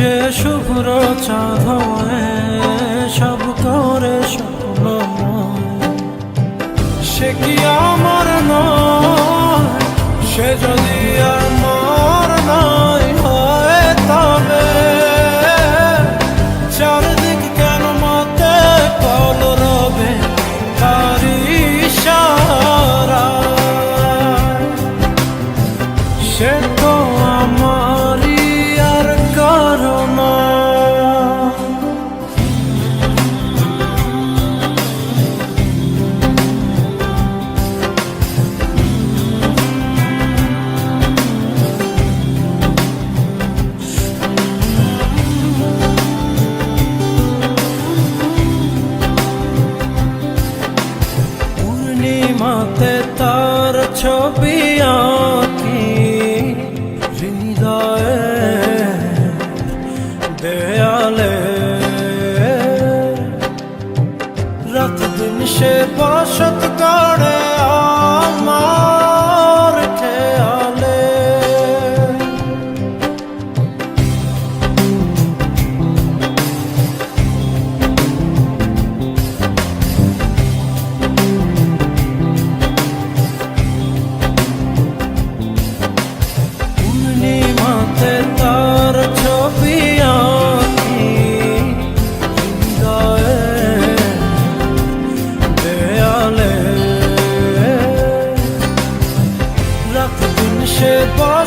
যে শুভ্র চাঁদ সব করে স্বপ্ন সে কি আমার নয় সে যদি ছবি আঁকি হৃদয়ে দেয়ালে। রাত দিন সে বসত করে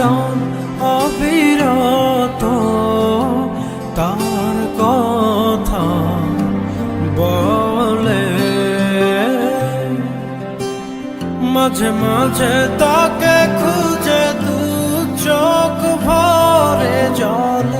দান অবিরত। তার কথা বলে। মাঝে মাঝে তাকে খুঁজে দু চোখ ভরে জলে